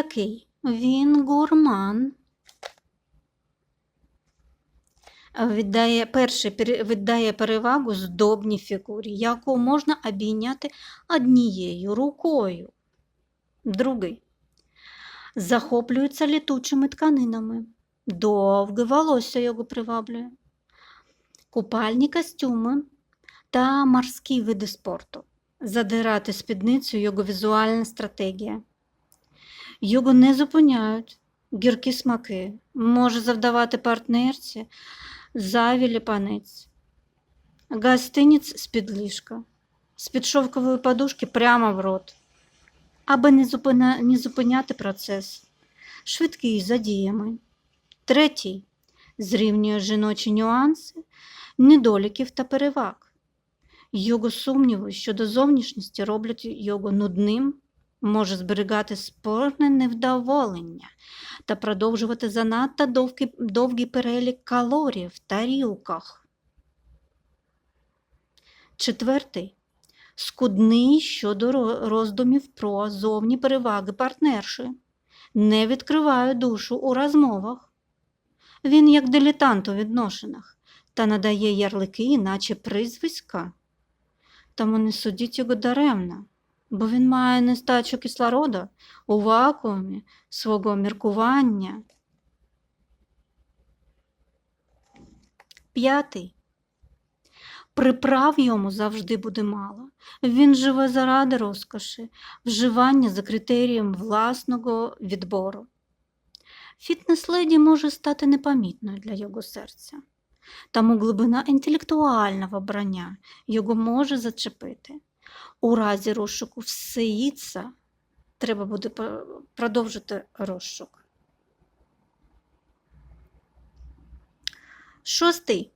який? Він гурман. Віддає, перший пере- віддає перевагу здобній фігурі, яку можна обійняти однією рукою. Другий. Захоплюється літучими тканинами. Довге волосся його приваблює. Купальні костюми та морські види спорту. Задирати спідницю його візуальна стратегія. Його не зупиняють гіркі смаки, може завдавати партнерці завілі панець. Гостиніць з-під ліжка, з-під шовкової подушки прямо в рот, аби не, зупиня... не зупиняти процес. Швидкий за діями. Третій зрівнює жіночі нюанси, недоліків та переваг. Його сумніви щодо зовнішності роблять його нудним, може зберігати спорне невдоволення та продовжувати занадто довгий, довгий перелік калорій в тарілках. Четвертий скудний щодо роздумів про зовні переваги партнерші, не відкриває душу у розмовах. Він як дилетант у відношеннях та надає ярлики, наче прізвиська. Тому не судіть його даремно, бо він має нестачу кислорода у вакуумі свого міркування. П'ятий. Приправ йому завжди буде мало. Він живе заради розкоші, вживання за критерієм власного відбору. Фітнес-леді може стати непомітною для його серця, тому глибина інтелектуального брання його може зачепити. У разі розшуку всеїться треба буде продовжити розшук. Шостий.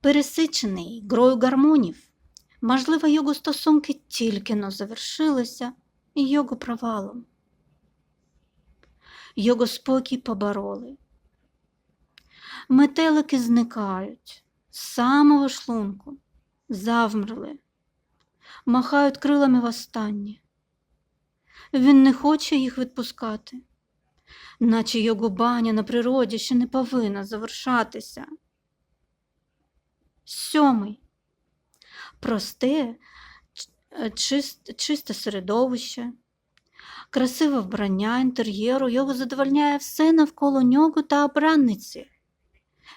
Пересичений грою гормонів. Можливо, його стосунки тільки но завершилися його провалом. Його спокій побороли. Метелики зникають з самого шлунку, завмерли, махають крилами востаннє. Він не хоче їх відпускати, наче його баня на природі ще не повинна завершатися. Сьомий. Просте, чисте середовище, красиве вбрання інтер'єру, його задовольняє все навколо нього та обранниці.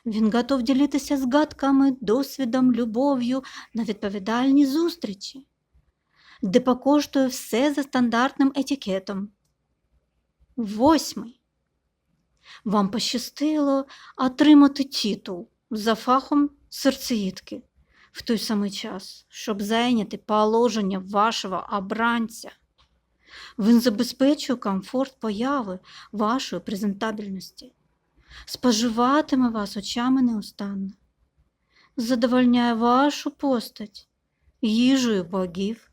Він готов ділитися згадками, досвідом, любов'ю на відповідальні зустрічі, де покоштує все за стандартним етикетом. Восьмий. Вам пощастило отримати титул за фахом серцеїдки в той самий час, щоб зайняти положення вашого обранця. Він забезпечує комфорт появи вашої презентабельності, споживатиме вас очами неустанно, задовольняє вашу постать їжею богів,